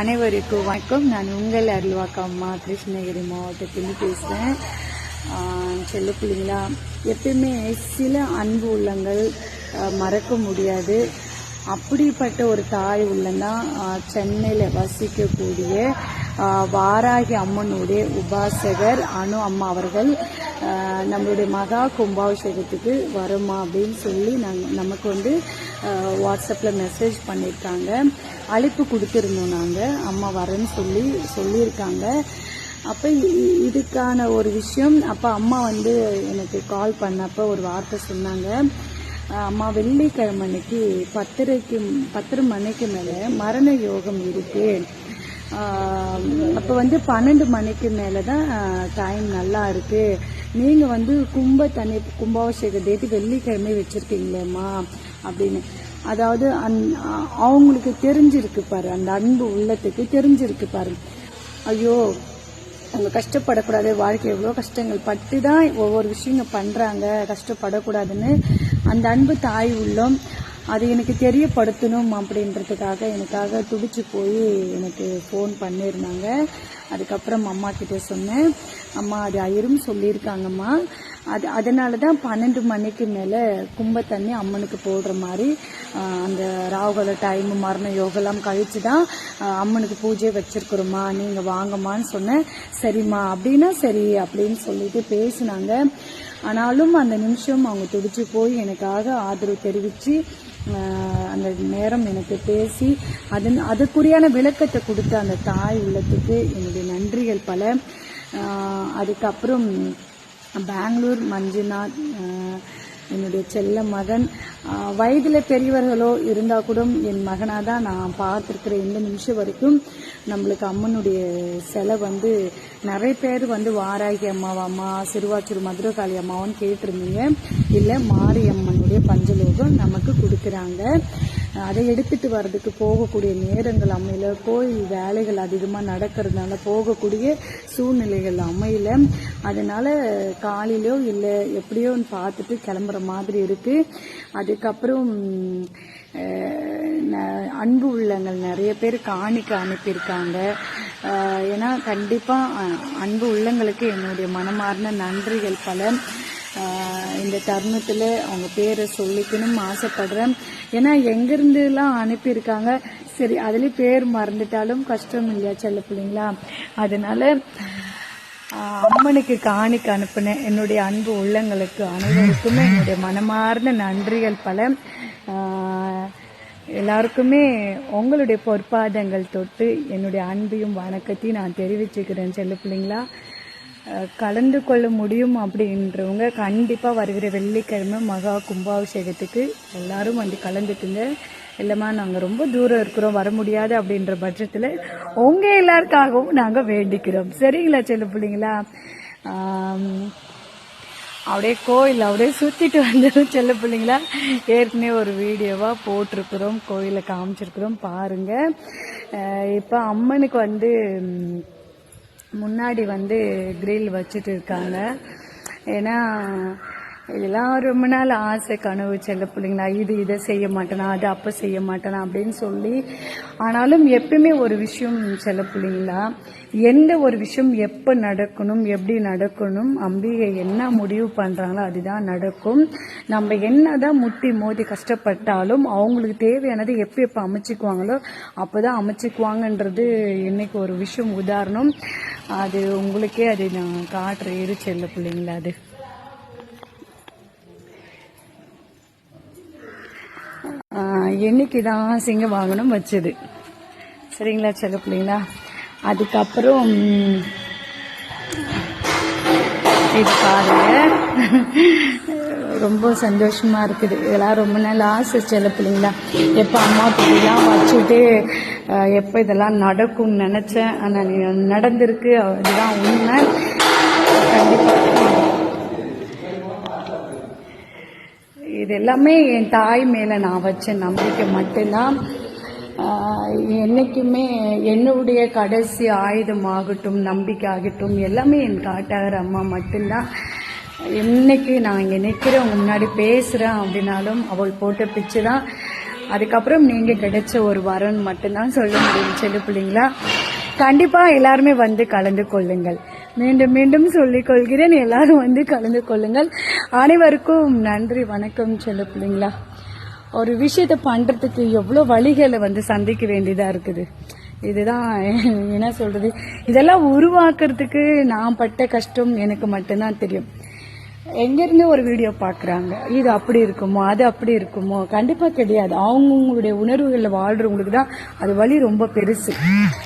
அனைவருக்கும் வணக்கம். நான் உங்கள் அருள்வாக்கா அம்மா கிருஷ்ணகிரி மாவட்டத்தில் பேசுகிறேன் செல்ல பிள்ளைங்களா எப்பயுமே சில அன்பு உள்ளங்கள் மறக்க முடியாது. அப்படிப்பட்ட ஒரு தாய் உள்ளந்தான் சென்னையில் வசிக்கக்கூடிய வாராகி அம்மனுடைய உபாசகர் அனு அம்மா அவர்கள் நம்மளுடைய மகா கும்பாபிஷேகத்துக்கு வருமா அப்படின்னு சொல்லி நாங்கள் நமக்கு வந்து வாட்ஸ்அப்பில் மெசேஜ் பண்ணியிருக்காங்க அழைப்பு கொடுத்துருந்தோம் நாங்கள் அம்மா வரேன்னு சொல்லி சொல்லியிருக்காங்க. அப்போ இதுக்கான ஒரு விஷயம் அப்போ அம்மா வந்து எனக்கு கால் பண்ணப்போ ஒரு வார்த்தை சொன்னாங்க. அம்மா வெள்ளிக்கிழமை அன்னைக்கு பத்தரைக்கு பத்தரை மணிக்கு மேலே மரண யோகம் இருக்கு. அப்போ வந்து பன்னெண்டு மணிக்கு மேலே தான் டைம் நல்லா இருக்கு. நீங்கள் வந்து கும்ப தண்ணி கும்பாபிஷேக டேட்டு வெள்ளிக்கிழமை வச்சுருக்கீங்களேம்மா அப்படின்னு. அதாவது அந் அவங்களுக்கு தெரிஞ்சிருக்கு பாரு அந்த அன்பு உள்ளத்துக்கு தெரிஞ்சிருக்கு பாரு. ஐயோ அவங்க கஷ்டப்படக்கூடாது வாழ்க்கை எவ்வளோ கஷ்டங்கள் பட்டு தான் ஒவ்வொரு விஷயங்கள் பண்ணுறாங்க கஷ்டப்படக்கூடாதுன்னு அந்த அன்பு தாய் உள்ளம் அது எனக்கு தெரியப்படுத்தணும் அப்படின்றதுக்காக எனக்காக துடிச்சு போய் எனக்கு ஃபோன் பண்ணியிருந்தாங்க அதுக்கப்புறம் அம்மா கிட்டே சொன்னேன். அம்மா அது ஐயரும் சொல்லியிருக்காங்கம்மா. அது அதனால தான் பன்னெண்டு மணிக்கு மேலே கும்ப தண்ணி அம்மனுக்கு போடுற மாதிரி அந்த ராகுல டைம் மரண யோகெல்லாம் கழித்து தான் அம்மனுக்கு பூஜை வச்சுருக்குறோம்மா நீங்கள் வாங்கம்மான்னு சொன்னேன். சரிம்மா அப்படின்னா சரி அப்படின்னு சொல்லிட்டு பேசினாங்க. ஆனாலும் அந்த நிமிஷம் அவங்க துடிச்சு போய் எனக்காக ஆதரவு தெரிவித்து அந்த நேரம் எனக்கு பேசி அதன் அதுக்குரியான விளக்கத்தை கொடுத்த அந்த தாய் உள்ளத்துக்கு என்னுடைய நன்றிகள் பல. அதுக்கப்புறம் பெங்களூர் மஞ்சுநாத் என்னுடைய செல்ல மகன். வயதில் பெரியவர்களோ இருந்தால் கூட என் மகனாக தான் நான் பார்த்துருக்குற இந்த நிமிஷம் வரைக்கும் நம்மளுக்கு அம்மனுடைய சிலை வந்து நிறைய பேர் வந்து வாராகி அம்மாவாம்மா சிறுவாச்சூர் மதுரகாளி அம்மாவான்னு கேட்டிருந்தீங்க. இல்லை மாரியம்மனுடைய பஞ்சலோகம் நமக்கு கொடுக்குறாங்க. அதை எடுத்துட்டு வர்றதுக்கு போகக்கூடிய நேரங்கள் அமையல. கோயில் வேலைகள் அதிகமாக நடக்கிறதுனால போகக்கூடிய சூழ்நிலைகள் அமையல. அதனால காலையிலோ இல்லை எப்படியோன்னு பார்த்துட்டு கிளம்புற மாதிரி இருக்கு. அதுக்கப்புறம் ந- அன்பு உள்ளங்கள் நிறைய பேர் காணிக்க அனுப்பியிருக்காங்க. ஏன்னா கண்டிப்பாக அன்பு உள்ளங்களுக்கு என்னுடைய மனமார்ந்த நன்றிகள் பல. இந்த தருணத்தில் அவங்க பேரை சொல்லிக்கணும்னு ஆசைப்படுறேன். ஏன்னா எங்கேருந்துலாம் அனுப்பியிருக்காங்க சரி அதுலேயும் பேர் மறந்துட்டாலும் கஷ்டம் இல்லையா செல்ல பிள்ளைங்களா? அதனால அம்மனுக்கு காணிக்கு அனுப்பினேன். என்னுடைய அன்பு உள்ளங்களுக்கு அனைவருக்குமே என்னுடைய மனமார்ந்த நன்றிகள் பல. எல்லாருக்குமே உங்களுடைய பொற்பாதங்கள் தொட்டு என்னுடைய அன்பையும் வணக்கத்தையும் நான் தெரிவிச்சுக்கிறேன் செல்ல பிள்ளைங்களா? கலந்து கொள்ள முடியும் அப்படின்றவங்க கண்டிப்பாக வருகிற வெள்ளிக்கிழமை மகா கும்பாபிஷேகத்துக்கு எல்லாரும் வந்து கலந்துக்குங்க. இல்லைம்மா நாங்கள் ரொம்ப தூரம் இருக்கிறோம் வர முடியாது அப்படின்ற பட்சத்தில் உங்கள் எல்லாருக்காகவும் நாங்கள் வேண்டிக்கிறோம். சரிங்களா செல்ல பிள்ளைங்களா? அப்படியே கோயில் அப்படியே சுற்றிட்டு வந்ததும் செல்ல பிள்ளைங்களா? ஏற்கனவே ஒரு வீடியோவாக போட்டிருக்கிறோம் கோயிலை காமிச்சிருக்கிறோம் பாருங்கள் இப்போ அம்மனுக்கு வந்து முன்னாடி வந்து கிரில் வச்சுட்டு இருக்காங்க. ஏன்னா இதெல்லாம் ரொம்ப நாள் ஆசை கனவு செல்ல பிள்ளைங்களா இது இதை செய்ய மாட்டேனா அது அப்போ செய்ய மாட்டேனா அப்படின்னு சொல்லி ஆனாலும் எப்பயுமே ஒரு விஷயம் செல்ல பிள்ளைங்களா எந்த ஒரு விஷயம் எப்போ நடக்கணும் எப்படி நடக்கணும் அம்பிகை என்ன முடிவு பண்ணுறாங்களோ அதுதான் நடக்கும். நம்ம என்ன தான் முட்டி மோதி கஷ்டப்பட்டாலும் அவங்களுக்கு தேவையானதை எப்போ எப்போ அமைச்சுக்குவாங்களோ அப்போ தான் அமைச்சிக்குவாங்கன்றது இன்னைக்கு ஒரு விஷயம் உதாரணம். அது உங்களுக்கே அது நான் காட்டுற இரு செல்ல பிள்ளைங்களா அது. என்னைக்கு தான் சிங்க வாங்கணும் வச்சது. சரிங்களா செல்ல பிள்ளைங்களா? அதுக்கப்புறம் இது பாருங்க. ரொம்ப சந்தோஷமா இருக்குது. இதெல்லாம் ரொம்ப நாள் ஆசை செல்ல பிள்ளைங்களா. எப்போ அம்மா பிள்ளைலாம் வச்சுட்டு எப்போ இதெல்லாம் நடக்கும்னு நினச்சேன். ஆனால் நடந்திருக்கு. அதுதான் உண்மை. கண்டிப்பாக இது எல்லாமே என் தாய் மேலே நான் வச்ச நம்பிக்கை மட்டும்தான். என்றைக்குமே என்னுடைய கடைசி ஆயுதமாகட்டும் நம்பிக்கை ஆகட்டும் எல்லாமே என் காட்டாகிற அம்மா மட்டும்தான். என்னைக்கு நான் இங்கே நிற்கிறேன் முன்னாடி பேசுகிறேன் அப்படின்னாலும் அவள் போட்ட பிச்சு தான் அதுக்கப்புறம் நீங்கள் கிடைச்ச ஒரு வரன் மட்டும்தான் சொல்ல முடியும் செல்லு பிள்ளைங்களா. கண்டிப்பாக எல்லாருமே வந்து கலந்து கொள்ளுங்கள். மீண்டும் மீண்டும் சொல்லிக் கொள்கிறேன் எல்லாரும் வந்து கலந்து கொள்ளுங்கள். அனைவருக்கும் நன்றி வணக்கம் சொல்ல பிள்ளைங்களா. ஒரு விஷயத்த பண்றதுக்கு எவ்வளோ வழிகளை வந்து சந்திக்க வேண்டியதா இருக்குது. இதுதான் என்ன சொல்றது? இதெல்லாம் உருவாக்குறதுக்கு நான் பட்ட கஷ்டம் எனக்கு மட்டும்தான் தெரியும். எங்கிருந்து ஒரு வீடியோ பார்க்குறாங்க இது அப்படி இருக்குமோ? அது அப்படி இருக்குமோ? கண்டிப்பாக கிடையாது அவங்கவுங்களுடைய உணர்வுகளில் வாழ்றவங்களுக்கு தான் அது வழி ரொம்ப பெருசு.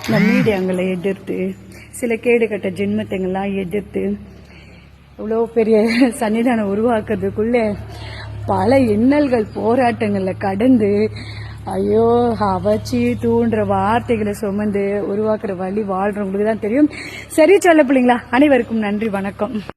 இந்த மீடியாங்களை எதிர்த்து சில கேடு கட்ட ஜென்மத்தைங்கள்லாம் எதிர்த்து இவ்வளோ பெரிய சன்னிதானம் உருவாக்குறதுக்குள்ளே பல இன்னல்கள் போராட்டங்களில் கடந்து ஐயோ அவச்சி தூண்டுற வார்த்தைகளை சுமந்து உருவாக்குற வழி வாழ்கிறவங்களுக்கு தான் தெரியும். சரி சொல்ல பிள்ளைங்களா அனைவருக்கும் நன்றி வணக்கம்.